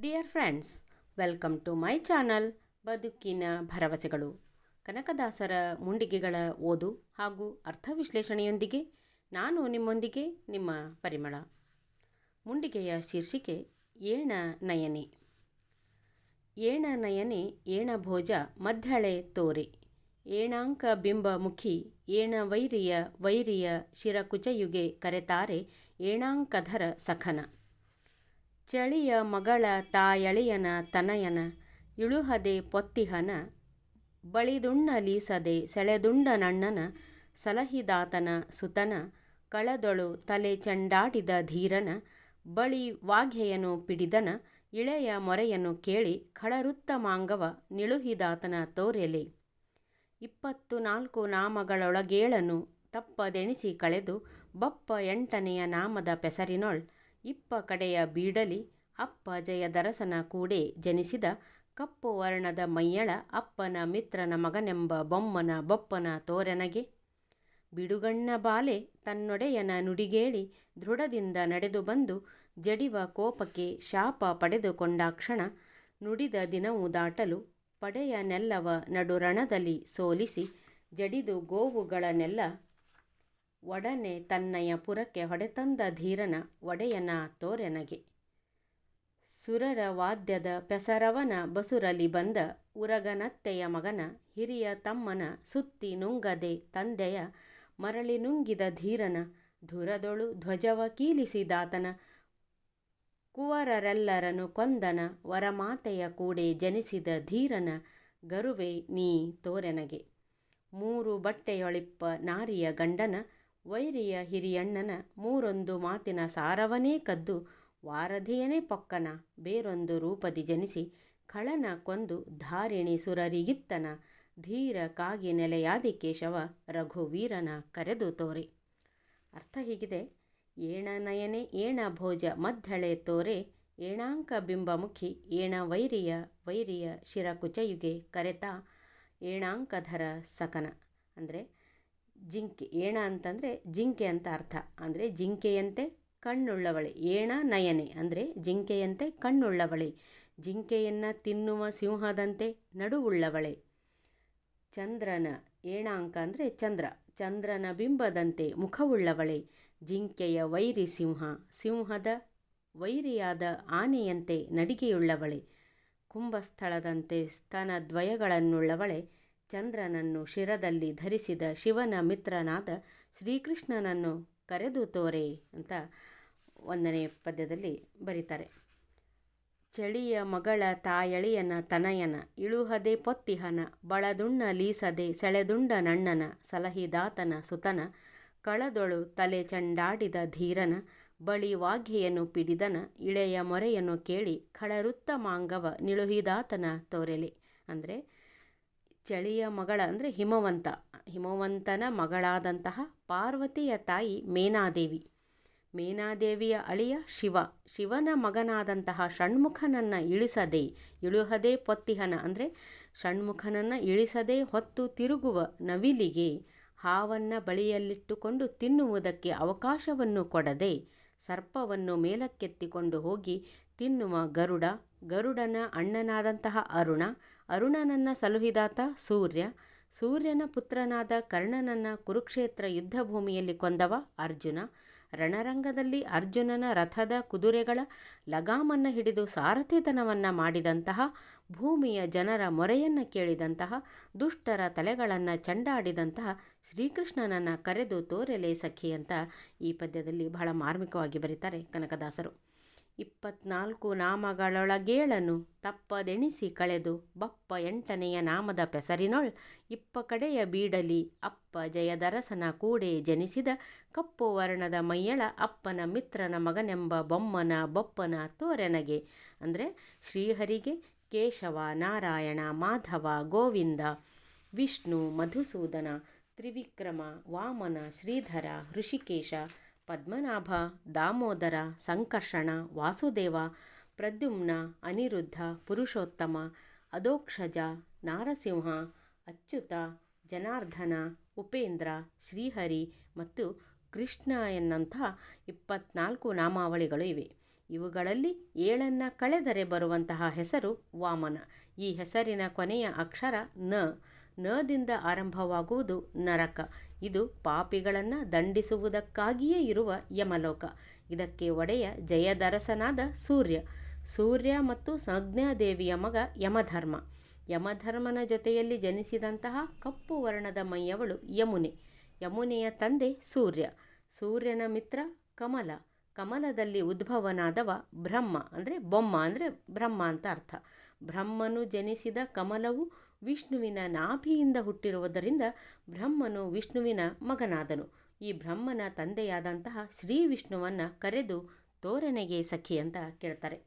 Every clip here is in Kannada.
Dear friends welcome to my channel ಬದುಕಿನ ಭರವಸೆಗಳು. ಕನಕದಾಸರ ಮುಂಡಿಗೆಗಳ ಓದು ಹಾಗೂ ಅರ್ಥ ವಿಶ್ಲೇಷಣೆಯೊಂದಿಗೆ ನಾನು ನಿಮ್ಮೊಂದಿಗೆ ನಿಮ್ಮ ಪರಿಮಳ. ಮುಂಡಿಗೆಯ ಶೀರ್ಷಿಕೆ, ಏಣ ನಯನೆ. ಏಣ ನಯನೆ, ಏಣ ಭೋಜ, ಮಧ್ಯಳೆ ತೋರೆ. ಏಣಾಂಕ ಬಿಂಬ ಮುಖಿ, ಏಣ ವೈರಿಯ ವೈರಿಯ ಶಿರಕುಚಯುಗೆ ಕರೆತಾರೆ ಏಣಾಂಕಧರ ಸಖನ. ಚಳಿಯ ಮಗಳ ತಾಯಳಿಯನ ತನಯನ, ಇಳುಹದೆ ಪೊತ್ತಿಹನ ಬಳಿದುಣ್ಣಲೀಸದೆ ಸೆಳೆದುಂಡ ನಣ್ಣನ, ಸಲಹಿದಾತನ ಸುತನ, ಕಳದೊಳು ತಲೆ ಚಂಡಾಡಿದ ಧೀರನ, ಬಳಿ ವಾಘೆಯನು ಪಿಡಿದನ, ಇಳೆಯ ಮೊರೆಯನ್ನು ಕೇಳಿ ಖಳರುತ್ತ ಮಾಂಗವ ನಿಳುಹಿದಾತನ ತೋರೆಲೆ. ಇಪ್ಪತ್ತು ನಾಲ್ಕು ನಾಮಗಳೊಳಗೇಳನು, ತಪ್ಪದೆಣಿಸಿ ಕಳೆದು ಬಪ್ಪ ಎಂಟನೆಯ ನಾಮದ ಪೆಸರಿನೊಳ್ ಇಪ್ಪ ಕಡೆಯ ಬೀಡಲಿ ಅಪ್ಪ ಜಯದರಸನ ಕೂಡೆ ಜನಿಸಿದ ಕಪ್ಪು ವರ್ಣದ ಮೈಯಳ ಅಪ್ಪನ ಮಿತ್ರನ ಮಗನೆಂಬ ಬೊಮ್ಮನ ಬೊಪ್ಪನ ತೋರೆನಗೆ. ಬಿಡುಗಣ್ಣ ಬಾಲೆ ತನ್ನೊಡೆಯನ ನುಡಿಗೇಳಿ ದೃಢದಿಂದ ನಡೆದು ಬಂದು ಜಡಿವ ಕೋಪಕ್ಕೆ ಶಾಪ ಪಡೆದುಕೊಂಡಾಕ್ಷಣ ನುಡಿದ ದಿನವು ದಾಟಲು ಪಡೆಯ ನೆಲ್ಲವ ನಡುರಣದಲ್ಲಿ ಸೋಲಿಸಿ ಜಡಿದು ಗೋವುಗಳನ್ನೆಲ್ಲ ಒಡನೆ ತನ್ನಯ ಪುರಕ್ಕೆ ಹೊಡೆತಂದ ಧೀರನ ಒಡೆಯನ ತೋರೆನಗೆ. ಸುರರ ವಾದ್ಯದ ಪೆಸರವನ ಬಸುರಲಿ ಬಂದ ಉರಗನತ್ತೆಯ ಮಗನ ಹಿರಿಯ ತಮ್ಮನ ಸುತ್ತಿ ನುಂಗದೆ ತಂದೆಯ ಮರಳಿ ನುಂಗಿದ ಧೀರನ ಧುರದೊಳು ಧ್ವಜವ ಕೀಲಿಸಿದಾತನ ಕುವರರೆಲ್ಲರನು ಕೊಂದನ ವರಮಾತೆಯ ಕೂಡೆ ಜನಿಸಿದ ಧೀರನ ಗರುವೆ ನೀ ತೋರೆನಗೆ. ಮೂರು ಬಟ್ಟೆಯೊಳಿಪ್ಪ ನಾರಿಯ ಗಂಡನ ವೈರಿಯ ಹಿರಿಯಣ್ಣನ ಮೂರೊಂದು ಮಾತಿನ ಸಾರವನೇ ಕದ್ದು ವಾರಧಿಯನೇ ಪೊಕ್ಕನ ಬೇರೊಂದು ರೂಪದಿ ಜನಿಸಿ ಖಳನ ಕೊಂದು ಧಾರಿಣಿ ಸುರರಿಗಿತ್ತನ ಧೀರ ಕಾಗಿ ನೆಲೆಯಾದಿ ಕೇಶವ ರಘುವೀರನ ಕರೆದು ತೋರೆ. ಅರ್ಥ ಹೀಗಿದೆ? ಏಣ ನಯನೆ, ಏಣ ಭೋಜ ಮದ್ದಳೆ ತೋರೆ, ಏಣಾಂಕ ಬಿಂಬಮುಖಿ, ಏಣ ವೈರಿಯ ವೈರಿಯ ಶಿರಕುಚಯುಗೆ ಕರೆತ, ಏಣಾಂಕಧರ ಸಕನ. ಅಂದರೆ ಜಿಂಕೆ, ಏಣ ಅಂತಂದರೆ ಜಿಂಕೆ ಅಂತ ಅರ್ಥ. ಅಂದರೆ ಜಿಂಕೆಯಂತೆ ಕಣ್ಣುಳ್ಳವಳೆ. ಏಣ, ನಯನೆ. ಅಂದರೆ ಜಿಂಕೆಯಂತೆ ಕಣ್ಣುಳ್ಳವಳೆ. ಜಿಂಕೆಯನ್ನು ತಿನ್ನುವ ಸಿಂಹದಂತೆ ನಡುವುಳ್ಳವಳೆ. ಚಂದ್ರನ ಏಣಾಂಕ ಅಂದರೆ ಚಂದ್ರ. ಚಂದ್ರನ ಬಿಂಬದಂತೆ ಮುಖವುಳ್ಳವಳೆ. ಜಿಂಕೆಯ ವೈರಿ ಸಿಂಹ. ಸಿಂಹದ ವೈರಿಯಾದ ಆನೆಯಂತೆ ನಡಿಗೆಯುಳ್ಳವಳೆ. ಕುಂಭಸ್ಥಳದಂತೆ ಸ್ತನದ್ವಯಗಳನ್ನುಳ್ಳವಳೆ ಚಂದ್ರನನ್ನು ಶಿರದಲ್ಲಿ ಧರಿಸಿದ ಶಿವನ ಮಿತ್ರನಾದ ಶ್ರೀಕೃಷ್ಣನನ್ನು ಕರೆದು ತೋರೆ ಅಂತ ಒಂದನೇ ಪದ್ಯದಲ್ಲಿ ಬರೀತಾರೆ. ಚಳಿಯ ಮಗಳ ತಾಯಳಿಯನ ತನಯನ, ಇಳುಹದೆ ಪೊತ್ತಿಹನ, ಬಳದುಣ್ಣ ಲೀಸದೆ ಸೆಳೆದುಂಡ ನಣ್ಣನ, ಸಲಹಿದಾತನ ಸುತನ, ಕಳದೊಳು ತಲೆ ಚಂಡಾಡಿದ ಧೀರನ, ಬಳಿ ವಾಘ್ಯೆಯನ್ನು ಪಿಡಿದನ, ಇಳೆಯ ಮೊರೆಯನ್ನು ಕೇಳಿ ಖಳರುತ್ತ ಮಾಂಗವ ನಿಳುಹಿದಾತನ ತೋರೆಲೆ. ಅಂದರೆ ಚಳಿಯ ಮಗಳ ಅಂದರೆ ಹಿಮವಂತ. ಹಿಮವಂತನ ಮಗಳಾದಂತಹ ಪಾರ್ವತಿಯ ತಾಯಿ ಮೇನಾದೇವಿ. ಮೇನಾದೇವಿಯ ಅಳಿಯ ಶಿವ. ಶಿವನ ಮಗನಾದಂತಹ ಷಣ್ಮುಖನನ್ನು ಇಳಿಸದೆ, ಇಳುಹದೆ ಪೊತ್ತಿಹನ ಅಂದರೆ ಷಣ್ಮುಖನನ್ನು ಇಳಿಸದೆ ಹೊತ್ತು ತಿರುಗುವ ನವಿಲಿಗೆ ಹಾವನ್ನು ಬಳಿಯಲ್ಲಿಟ್ಟುಕೊಂಡು ತಿನ್ನುವುದಕ್ಕೆ ಅವಕಾಶವನ್ನು ಕೊಡದೆ ಸರ್ಪವನ್ನು ಮೇಲಕ್ಕೆತ್ತಿಕೊಂಡು ಹೋಗಿ ತಿನ್ನುವ ಗರುಡ, ಗರುಡನ ಅಣ್ಣನಾದಂತಹ ಅರುಣ, ಅರುಣನನ್ನ ಸಲುಹಿದಾತ ಸೂರ್ಯ, ಸೂರ್ಯನ ಪುತ್ರನಾದ ಕರ್ಣನನ್ನ ಕುರುಕ್ಷೇತ್ರ ಯುದ್ಧಭೂಮಿಯಲ್ಲಿ ಕೊಂದವ ಅರ್ಜುನ, ರಣರಂಗದಲ್ಲಿ ಅರ್ಜುನನ ರಥದ ಕುದುರೆಗಳ ಲಗಾಮನ್ನು ಹಿಡಿದು ಸಾರಥಿತನವನ್ನು ಮಾಡಿದಂತಹ, ಭೂಮಿಯ ಜನರ ಮೊರೆಯನ್ನು ಕೇಳಿದಂತಹ, ದುಷ್ಟರ ತಲೆಗಳನ್ನು ಚಂಡಾಡಿದಂತಹ ಶ್ರೀಕೃಷ್ಣನನ್ನು ಕರೆದು ತೋರೆಲೆ ಸಖಿ ಅಂತ ಈ ಪದ್ಯದಲ್ಲಿ ಬಹಳ ಮಾರ್ಮಿಕವಾಗಿ ಬರೀತಾರೆ ಕನಕದಾಸರು. ಇಪ್ಪತ್ನಾಲ್ಕು ನಾಮಗಳೊಳಗೇಳನು, ತಪ್ಪದೆಣಿಸಿ ಕಳೆದು ಬಪ್ಪ ಎಂಟನೆಯ ನಾಮದ ಪೆಸರಿನೊಳ್ ಇಪ್ಪ ಕಡೆಯ ಬೀಡಲಿ, ಅಪ್ಪ ಜಯದರಸನ ಕೂಡೆ ಜನಿಸಿದ ಕಪ್ಪು ವರ್ಣದ ಮೈಯಳ ಅಪ್ಪನ ಮಿತ್ರನ ಮಗನೆಂಬ ಬೊಮ್ಮನ ಬೊಪ್ಪನ ತೋರೆನಗೆ, ಅಂದರೆ ಶ್ರೀಹರಿಗೆ ಕೇಶವ, ನಾರಾಯಣ, ಮಾಧವ, ಗೋವಿಂದ, ವಿಷ್ಣು, ಮಧುಸೂದನ, ತ್ರಿವಿಕ್ರಮ, ವಾಮನ, ಶ್ರೀಧರ ಋಷಿಕೇಶ ಪದ್ಮನಾಭ, ದಾಮೋದರ, ಸಂಕರ್ಷಣ, ವಾಸುದೇವ, ಪ್ರದ್ಯುಮ್ನ, ಅನಿರುದ್ಧ, ಪುರುಷೋತ್ತಮ ಅಧೋಕ್ಷಜ ನಾರಸಿಂಹ, ಅಚ್ಯುತ ಜನಾರ್ಧನ ಉಪೇಂದ್ರ, ಶ್ರೀಹರಿ ಮತ್ತು ಕೃಷ್ಣ ಎನ್ನಂಥ ಇಪ್ಪತ್ನಾಲ್ಕು ನಾಮಾವಳಿಗಳು ಇವೆ. ಇವುಗಳಲ್ಲಿ ಏಳನ್ನು ಕಳೆದರೆ ಬರುವಂತಹ ಹೆಸರು ವಾಮನ. ಈ ಹೆಸರಿನ ಕೊನೆಯ ಅಕ್ಷರ ನ. ನದಿಂದ ಆರಂಭವಾಗುವುದು ನರಕ. ಇದು ಪಾಪಿಗಳನ್ನು ದಂಡಿಸುವುದಕ್ಕಾಗಿಯೇ ಇರುವ ಯಮಲೋಕ. ಇದಕ್ಕೆ ಒಡೆಯ ಜಯದರಸನಾದ ಸೂರ್ಯ. ಸೂರ್ಯ ಮತ್ತು ಸಂಜ್ಞಾದೇವಿಯ ಮಗ ಯಮಧರ್ಮ. ಯಮಧರ್ಮನ ಜೊತೆಯಲ್ಲಿ ಜನಿಸಿದಂತಹ ಕಪ್ಪು ವರ್ಣದ ಮೈಯವಳು ಯಮುನೆ. ಯಮುನೆಯ ತಂದೆ ಸೂರ್ಯ. ಸೂರ್ಯನ ಮಿತ್ರ ಕಮಲ. ಕಮಲದಲ್ಲಿ ಉದ್ಭವನಾದವ ಬ್ರಹ್ಮ. ಅಂದರೆ ಬೊಮ್ಮ ಅಂದರೆ ಬ್ರಹ್ಮ ಅಂತ ಅರ್ಥ. ಬ್ರಹ್ಮನು ಜನಿಸಿದ ಕಮಲವು ವಿಷ್ಣುವಿನ ನಾಭಿಯಿಂದ ಹುಟ್ಟಿರುವುದರಿಂದ ಬ್ರಹ್ಮನು ವಿಷ್ಣುವಿನ ಮಗನಾದನು. ಈ ಬ್ರಹ್ಮನ ತಂದೆಯಾದಂತಹ ಶ್ರೀ ವಿಷ್ಣುವನ್ನು ಕರೆದು ತೋರಣೆಗೆ ಸಖಿ ಅಂತ ಕೇಳ್ತಾರೆ.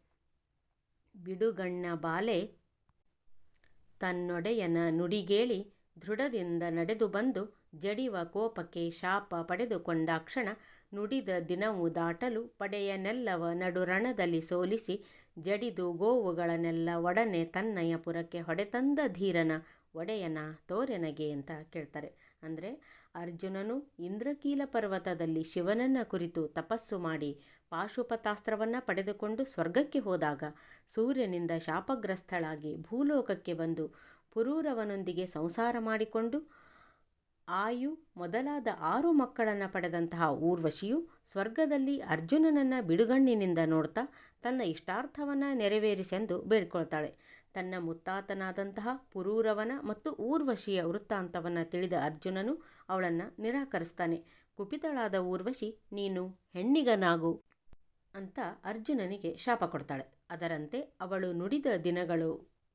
ಬಿಡುಗಣ್ಣ ಬಾಲೆ ತನ್ನೊಡೆಯನ ನುಡಿಗೇಳಿ ದೃಢದಿಂದ ನಡೆದು ಬಂದು ಜಡಿವ ಕೋಪಕ್ಕೆ ಶಾಪ ಪಡೆದುಕೊಂಡಾಕ್ಷಣ ನುಡಿದ ದಿನವು ದಾಟಲು ಪಡೆಯನೆಲ್ಲವ ನಡುರಣದಲ್ಲಿ ಸೋಲಿಸಿ ಜಡಿದು ಗೋವುಗಳನ್ನೆಲ್ಲ ಒಡನೆ ತನ್ನಯ ಪುರಕ್ಕೆ ಹೊಡೆತಂದ ಧೀರನ ಒಡೆಯನ ತೋರೆನಗೆ ಅಂತ ಕೇಳ್ತಾರೆ. ಅಂದರೆ ಅರ್ಜುನನು ಇಂದ್ರಕೀಲ ಪರ್ವತದಲ್ಲಿ ಶಿವನನ್ನ ಕುರಿತು ತಪಸ್ಸು ಮಾಡಿ ಪಾಶುಪತಾಸ್ತ್ರವನ್ನು ಪಡೆದುಕೊಂಡು ಸ್ವರ್ಗಕ್ಕೆ ಹೋದಾಗ ಸೂರ್ಯನಿಂದ ಶಾಪಗ್ರಸ್ಥಳಾಗಿ ಭೂಲೋಕಕ್ಕೆ ಬಂದು ಪುರೂರವನೊಂದಿಗೆ ಸಂಸಾರ ಮಾಡಿಕೊಂಡು ಆಯು ಮೊದಲಾದ ಆರು ಮಕ್ಕಳನ್ನು ಪಡೆದಂತಹ ಊರ್ವಶಿಯು ಸ್ವರ್ಗದಲ್ಲಿ ಅರ್ಜುನನನ್ನು ಬಿಡುಗಣ್ಣಿನಿಂದ ನೋಡ್ತಾ ತನ್ನ ಇಷ್ಟಾರ್ಥವನ್ನು ನೆರವೇರಿಸೆಂದು ಬೇಡ್ಕೊಳ್ತಾಳೆ. ತನ್ನ ಮುತ್ತಾತನಾದಂತಹ ಪುರೂರವನ ಮತ್ತು ಊರ್ವಶಿಯ ವೃತ್ತಾಂತವನ್ನು ತಿಳಿದ ಅರ್ಜುನನು ಅವಳನ್ನು ನಿರಾಕರಿಸ್ತಾನೆ. ಕುಪಿತಳಾದ ಊರ್ವಶಿ, ನೀನು ಹೆಣ್ಣಿಗನಾಗು ಅಂತ ಅರ್ಜುನನಿಗೆ ಶಾಪ ಕೊಡ್ತಾಳೆ. ಅದರಂತೆ ಅವಳು ನುಡಿದ ದಿನಗಳು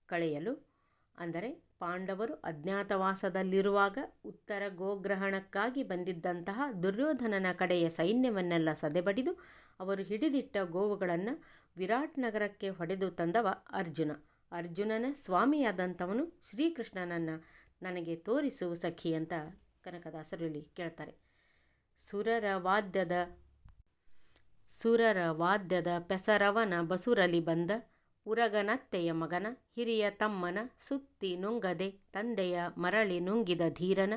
ಕಳೆಯಲು ಅಂದರೆ ಪಾಂಡವರು ಅಜ್ಞಾತವಾಸದಲ್ಲಿರುವಾಗ ಉತ್ತರ ಗೋಗ್ರಹಣಕ್ಕಾಗಿ ಬಂದಿದ್ದಂತಹ ದುರ್ಯೋಧನನ ಕಡೆಯ ಸೈನ್ಯವನ್ನೆಲ್ಲ ಸದೆಬಡಿದು ಅವರು ಹಿಡಿದಿಟ್ಟ ಗೋವುಗಳನ್ನು ವಿರಾಟ್ ನಗರಕ್ಕೆ ಹೊಡೆದು ತಂದವ ಅರ್ಜುನ. ಅರ್ಜುನನ ಸ್ವಾಮಿಯಾದಂಥವನು ಶ್ರೀಕೃಷ್ಣನನ್ನು ನನಗೆ ತೋರಿಸು ಸಖಿ ಅಂತ ಕನಕದಾಸರು ಇಲ್ಲಿ ಕೇಳ್ತಾರೆ. ಸುರರ ವಾದ್ಯದ ಸುರರ ವಾದ್ಯದ ಪೆಸರವನ ಬಸುರಲಿ ಬಂದ ಉರಗನತ್ತೆಯ ಮಗನ, ಹಿರಿಯ ತಮ್ಮನ, ಸುತ್ತಿ ನುಂಗದೆ ತಂದೆಯ ಮರಳಿ ನುಂಗಿದ ಧೀರನ,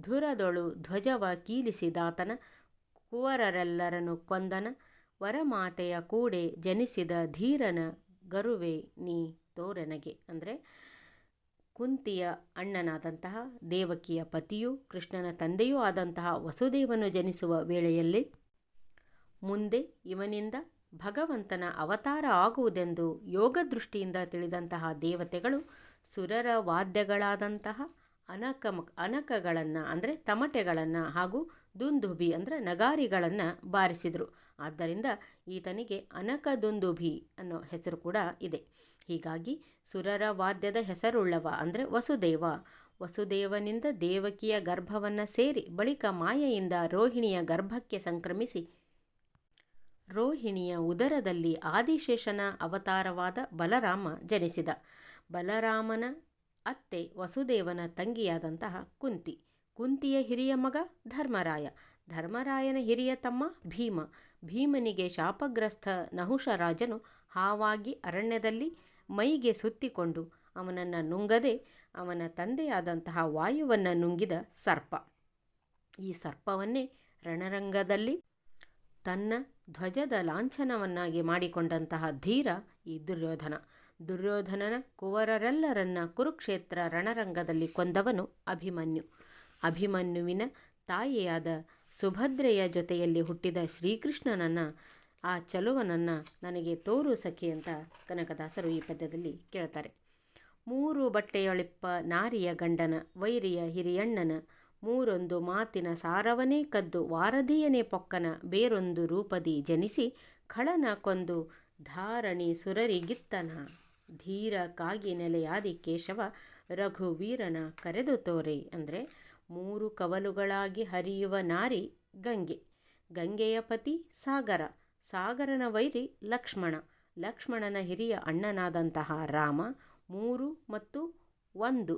ಧುರದೊಳು ಧ್ವಜವ ಕೀಲಿಸಿದಾತನ ಕುವರರೆಲ್ಲರನ್ನು ಕೊಂದನ, ವರಮಾತೆಯ ಕೂಡೆ ಜನಿಸಿದ ಧೀರನ ಗರುವೆ ನೀ ತೋರನಗೆ. ಅಂದರೆ ಕುಂತಿಯ ಅಣ್ಣನಾದಂತಹ ದೇವಕಿಯ ಪತಿಯೂ ಕೃಷ್ಣನ ತಂದೆಯೂ ಆದಂತಹ ವಸುದೇವನು ಜನಿಸುವ ವೇಳೆಯಲ್ಲಿ ಮುಂದೆ ಇವನಿಂದ ಭಗವಂತನ ಅವತಾರ ಆಗುವುದೆಂದು ಯೋಗ ದೃಷ್ಟಿಯಿಂದ ತಿಳಿದಂತಹ ದೇವತೆಗಳು ಸುರರ ವಾದ್ಯಗಳಾದಂತಹ ಅನಕ ಅನಕಗಳನ್ನು ಅಂದರೆ ತಮಟೆಗಳನ್ನು ಹಾಗೂ ದುಂದುಭಿ ಅಂದರೆ ನಗಾರಿಗಳನ್ನು ಬಾರಿಸಿದರು. ಆದ್ದರಿಂದ ಈತನಿಗೆ ಅನಕ ದುಂದುಭಿ ಅನ್ನೋ ಹೆಸರು ಕೂಡ ಇದೆ. ಹೀಗಾಗಿ ಸುರರ ವಾದ್ಯದ ಹೆಸರುಳ್ಳವ ಅಂದರೆ ವಸುದೇವ. ವಸುದೇವನಿಂದ ದೇವಕಿಯ ಗರ್ಭವನ್ನು ಸೇರಿ ಬಳಿಕ ಮಾಯೆಯಿಂದ ರೋಹಿಣಿಯ ಗರ್ಭಕ್ಕೆ ಸಂಕ್ರಮಿಸಿ ರೋಹಿಣಿಯ ಉದರದಲ್ಲಿ ಆದಿಶೇಷನ ಅವತಾರವಾದ ಬಲರಾಮ ಜನಿಸಿದ. ಬಲರಾಮನ ಅತ್ತೆ ವಸುದೇವನ ತಂಗಿಯಾದಂತಹ ಕುಂತಿ. ಕುಂತಿಯ ಹಿರಿಯ ಮಗ ಧರ್ಮರಾಯ. ಧರ್ಮರಾಯನ ಹಿರಿಯ ತಮ್ಮ ಭೀಮ. ಭೀಮನಿಗೆ ಶಾಪಗ್ರಸ್ತ ನಹುಷರಾಜನು ಹಾವಾಗಿ ಅರಣ್ಯದಲ್ಲಿ ಮೈಗೆ ಸುತ್ತಿಕೊಂಡು ಅವನನ್ನು ನುಂಗದೆ ಅವನ ತಂದೆಯಾದಂತಹ ವಾಯುವನ್ನು ನುಂಗಿದ ಸರ್ಪ. ಈ ಸರ್ಪವನ್ನೇ ರಣರಂಗದಲ್ಲಿ ತನ್ನ ಧ್ವಜದ ಲಾಂಛನವನ್ನಾಗಿ ಮಾಡಿಕೊಂಡಂತಹ ಧೀರ ಈ ದುರ್ಯೋಧನ. ದುರ್ಯೋಧನನ ಕುವರರೆಲ್ಲರನ್ನ ಕುರುಕ್ಷೇತ್ರ ರಣರಂಗದಲ್ಲಿ ಕೊಂದವನು ಅಭಿಮನ್ಯು. ಅಭಿಮನ್ಯುವಿನ ತಾಯಿಯಾದ ಸುಭದ್ರೆಯ ಜೊತೆಯಲ್ಲಿ ಹುಟ್ಟಿದ ಶ್ರೀಕೃಷ್ಣನನ್ನು, ಆ ಚಲುವನನ್ನು ನನಗೆ ತೋರು ಸಖಿ ಅಂತ ಕನಕದಾಸರು ಈ ಪದ್ಯದಲ್ಲಿ ಕೇಳ್ತಾರೆ. ಮೂರು ಬಟ್ಟೆಯೊಳಿಪ್ಪ ನಾರಿಯ ಗಂಡನ, ವೈರಿಯ ಹಿರಿಯಣ್ಣನ ಮೂರೊಂದು ಮಾತಿನ ಸಾರವನೇ ಕದ್ದು ವಾರಧಿಯನೇ ಪೊಕ್ಕನ ಬೇರೊಂದು ರೂಪದಿ ಜನಿಸಿ ಖಳನ ಕೊಂದು ಧಾರಣಿ ಸುರರಿಗಿತ್ತನ ಧೀರ ಕಾಗಿ ನೆಲೆಯಾದಿ ಕೇಶವ ರಘುವೀರನ ಕರೆದು ತೋರೆ ಅಂದರೆ ಮೂರು ಕವಲುಗಳಾಗಿ ಹರಿಯುವ ನಾರಿ ಗಂಗೆ. ಗಂಗೆಯ ಪತಿ ಸಾಗರ, ಸಾಗರನ ವೈರಿ ಲಕ್ಷ್ಮಣ. ಲಕ್ಷ್ಮಣನ ಹಿರಿಯ ಅಣ್ಣನಾದಂತಹ ರಾಮ ಮೂರು ಮತ್ತು ಒಂದು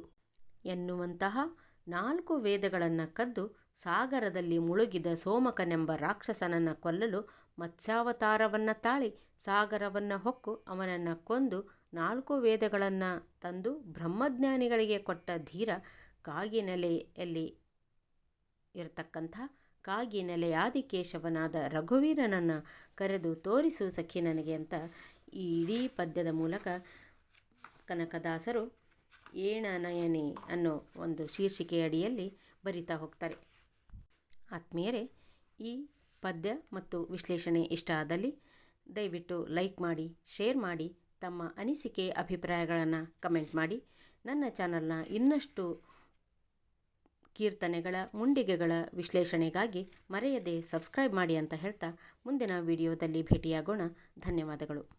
ಎನ್ನುವಂತಹ ನಾಲ್ಕು ವೇದಗಳನ್ನು ಕದ್ದು ಸಾಗರದಲ್ಲಿ ಮುಳುಗಿದ ಸೋಮಕನೆಂಬ ರಾಕ್ಷಸನನ್ನು ಕೊಲ್ಲಲು ಮತ್ಸ್ಯಾವತಾರವನ್ನು ತಾಳಿ ಸಾಗರವನ್ನು ಹೊಕ್ಕು ಅವನನ್ನು ಕೊಂದು ನಾಲ್ಕು ವೇದಗಳನ್ನು ತಂದು ಬ್ರಹ್ಮಜ್ಞಾನಿಗಳಿಗೆ ಕೊಟ್ಟ ಧೀರ ಕಾಗಿನೆಲೆಯಲ್ಲಿ ಇರತಕ್ಕಂಥ ಕಾಗಿನೆಲೆಯಾದಿಕೇಶವನಾದ ನೆಲೆಯಾದಿ ಕೇಶವನಾದ ರಘುವೀರನನ್ನು ಕರೆದು ತೋರಿಸು ಸಖಿ ನನಗೆ ಅಂತ ಈ ಇಡೀ ಪದ್ಯದ ಮೂಲಕ ಕನಕದಾಸರು ಏಣನಯನಿ ಅನ್ನೋ ಒಂದು ಶೀರ್ಷಿಕೆಯ ಅಡಿಯಲ್ಲಿ ಬರಿತಾ ಹೋಗ್ತಾರೆ. ಆತ್ಮೀಯರೇ, ಈ ಪದ್ಯ ಮತ್ತು ವಿಶ್ಲೇಷಣೆ ಇಷ್ಟ ಆದಲ್ಲಿ ದಯವಿಟ್ಟು ಲೈಕ್ ಮಾಡಿ, ಶೇರ್ ಮಾಡಿ, ತಮ್ಮ ಅನಿಸಿಕೆ ಅಭಿಪ್ರಾಯಗಳನ್ನು ಕಮೆಂಟ್ ಮಾಡಿ. ನನ್ನ ಚಾನಲ್ನ ಇನ್ನಷ್ಟು ಕೀರ್ತನೆಗಳ, ಮುಂಡಿಗೆಗಳ ವಿಶ್ಲೇಷಣೆಗಾಗಿ ಮರೆಯದೆ ಸಬ್ಸ್ಕ್ರೈಬ್ ಮಾಡಿ ಅಂತ ಹೇಳ್ತಾ ಮುಂದಿನ ವಿಡಿಯೋದಲ್ಲಿ ಭೇಟಿಯಾಗೋಣ. ಧನ್ಯವಾದಗಳು.